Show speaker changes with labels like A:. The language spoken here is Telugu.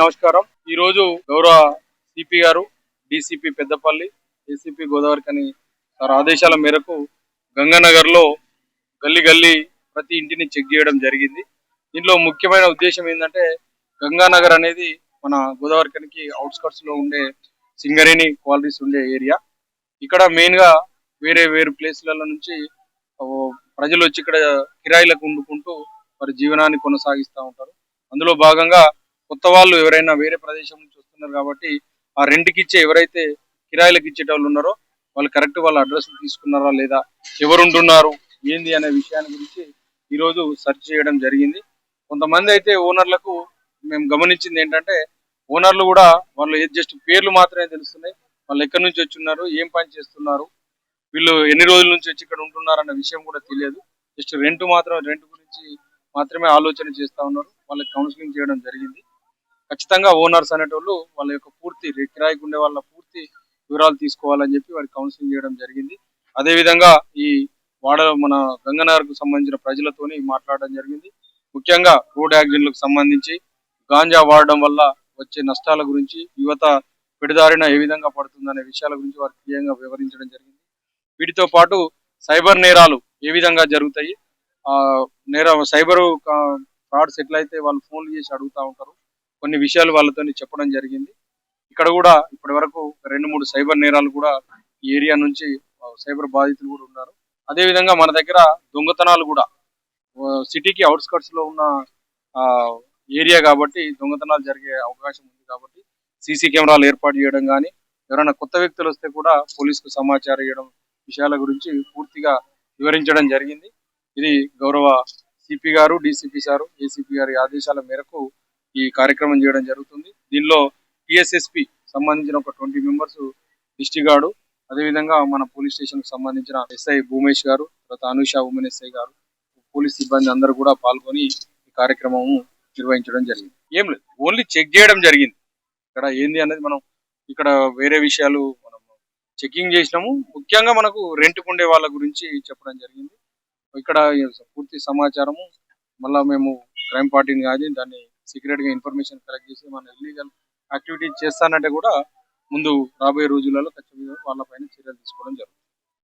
A: నమస్కారం. ఈ రోజు గౌరవ సిపి గారు డిసిపి పెద్దపల్లి ఏసీపీ గోదావరి కని సార్ ఆదేశాల మేరకు గంగానగర్లో గల్లీ గల్లీ ప్రతి ఇంటిని చెక్ చేయడం జరిగింది. దీంట్లో ముఖ్యమైన ఉద్దేశం ఏంటంటే గంగానగర్ అనేది మన గోదావరి కనికి అవుట్స్కట్స్లో ఉండే సింగరేణి క్వాలిటీస్ ఉండే ఏరియా. ఇక్కడ మెయిన్గా వేరే వేరే ప్లేస్లలో నుంచి ప్రజలు వచ్చి ఇక్కడ కిరాయిలకు వండుకుంటూ వారి జీవనాన్ని కొనసాగిస్తూ ఉంటారు. అందులో భాగంగా కొత్త వాళ్ళు ఎవరైనా వేరే ప్రదేశం నుంచి వస్తున్నారు కాబట్టి ఆ రెంట్కి ఇచ్చే ఎవరైతే కిరాయిలకు ఇచ్చేటోళ్ళు ఉన్నారో వాళ్ళు కరెక్ట్ వాళ్ళ అడ్రస్ తీసుకున్నారా లేదా ఎవరు ఉంటున్నారు ఏంది అనే విషయాన్ని గురించి ఈ రోజు సెర్చ్ చేయడం జరిగింది. కొంతమంది అయితే ఓనర్లకు మేము గమనించింది ఏంటంటే ఓనర్లు కూడా వాళ్ళు జస్ట్ పేర్లు మాత్రమే తెలుస్తున్నాయి. వాళ్ళు ఎక్కడి నుంచి వచ్చి ఉన్నారు ఏం పని చేస్తున్నారు వీళ్ళు ఎన్ని రోజుల నుంచి వచ్చి ఇక్కడ ఉంటున్నారు అన్న విషయం కూడా తెలియదు. జస్ట్ రెంట్ మాత్రం రెంట్ గురించి మాత్రమే ఆలోచన చేస్తా ఉన్నారు. వాళ్ళకి కౌన్సిలింగ్ చేయడం జరిగింది. ఖచ్చితంగా ఓనర్స్ అనేటోళ్ళు వాళ్ళ యొక్క పూర్తి కిరాయికి ఉండే వాళ్ళ పూర్తి వివరాలు తీసుకోవాలని చెప్పి వారికి కౌన్సిలింగ్ చేయడం జరిగింది. అదే విధంగా ఈ వాడ మన గంగనగర్కు సంబంధించిన ప్రజలతోని మాట్లాడడం జరిగింది. ముఖ్యంగా రోడ్ యాక్సిడెంట్లకు సంబంధించి గాంజా వాడడం వల్ల వచ్చే నష్టాల గురించి యువత పిడిదారిన ఏ విధంగా పడుతుందనే విషయాల గురించి వారికి క్లియంగా వివరించడం జరిగింది. వీటితో పాటు సైబర్ నేరాలు ఏ విధంగా జరుగుతాయి? ఆ నేర సైబర్ ఫ్రాడ్స్ ఎట్లయితే వాళ్ళు ఫోన్లు చేసి అడుగుతా ఉంటారు. కొన్ని విషయాలు వాళ్ళతో చెప్పడం జరిగింది. ఇక్కడ కూడా ఇప్పటి వరకు రెండు మూడు సైబర్ నేరాలు కూడా ఈ ఏరియా నుంచి సైబర్ బాధితులు కూడా ఉన్నారు. అదే విధంగా మన దగ్గర దొంగతనాలు కూడా సిటీకి అవుట్స్కట్స్లో ఉన్న ఆ, ఏరియా కాబట్టి దొంగతనాలు జరిగే అవకాశం ఉంది కాబట్టి సీసీ కెమెరాలు ఏర్పాటు చేయడం కానీ ఎవరైనా కొత్త వ్యక్తులు వస్తే కూడా పోలీసుకు సమాచారం ఇవ్వడం విషయాల గురించి పూర్తిగా వివరించడం జరిగింది. ఇది గౌరవ సిపి గారు డిసిపి సారు ఏసీపీ గారి ఆదేశాల మేరకు ఈ కార్యక్రమం చేయడం జరుగుతుంది. దీనిలో టిఎస్ఎస్పి సంబంధించిన ఒక ట్వంటీ మెంబర్స్ దిష్టి గాడు అదేవిధంగా మన పోలీస్ స్టేషన్కి సంబంధించిన ఎస్ఐ భూమేష్ గారు తర్వాత అనుష ఉమెన్ ఎస్ఐ గారు పోలీస్ సిబ్బంది అందరూ కూడా పాల్గొని ఈ కార్యక్రమం నిర్వహించడం జరిగింది. ఏం లేదు ఓన్లీ చెక్ చేయడం జరిగింది. ఇక్కడ ఏంది అనేది మనం ఇక్కడ వేరే విషయాలు మనం చెకింగ్ చేసినాము. ముఖ్యంగా మనకు రెంట్ ఉండే వాళ్ళ గురించి చెప్పడం జరిగింది. ఇక్కడ పూర్తి సమాచారము మళ్ళా మేము క్రైమ్ పార్టీని కానీ దాన్ని సీక్రెట్గా ఇన్ఫర్మేషన్ కలెక్ట్ చేసి మన ఇల్లీగల్ యాక్టివిటీ చేస్తానంటే కూడా ముందు రాబోయే రోజులలో ఖచ్చితంగా వాళ్ళపైన చర్యలు తీసుకోవడం జరుగుతుంది.